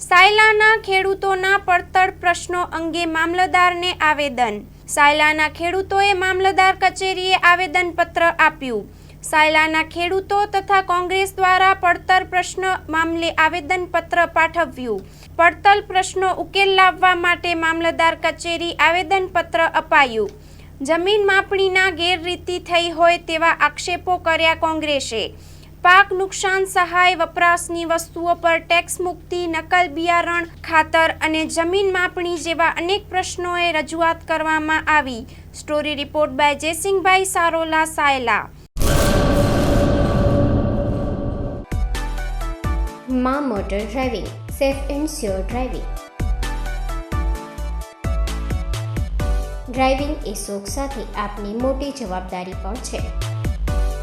સાયલાના ખેડૂતોના પડતર પ્રશ્નો અંગે મામલતદારને આવેદન. સાયલાના ખેડૂતોએ મામલતદાર કચેરીએ આવેદનપત્ર આપ્યું. સાયલાના ખેડૂતો તથા કોંગ્રેસ દ્વારા પડતર પ્રશ્ન મામલે આવેદનપત્ર પાઠવ્યું. પડતર પ્રશ્નો ઉકેલ લાવવા માટે મામલતદાર કચેરી આવેદનપત્ર અપાયું. જમીન માપણીના ગેરરીતિ થઈ હોય તેવા આક્ષેપો કર્યા કોંગ્રેસે. પાક નુકસાન સહાય વપરાશની વસ્તુઓ પર ટેક્સ મુક્તિ, નકલ બિયારણ, ખાતર અને જમીન માપણી જેવા અનેક પ્રશ્નોએ રજૂઆત કરવામાં આવી. Story report by જયસિંહભાઈ Sarola Sayla. મા motor driving, safe and sure driving. Driving એ શોખ સાથે આપની મોટી જવાબદારી પણ છે.